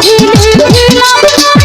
ধীরে ধীরে লাগা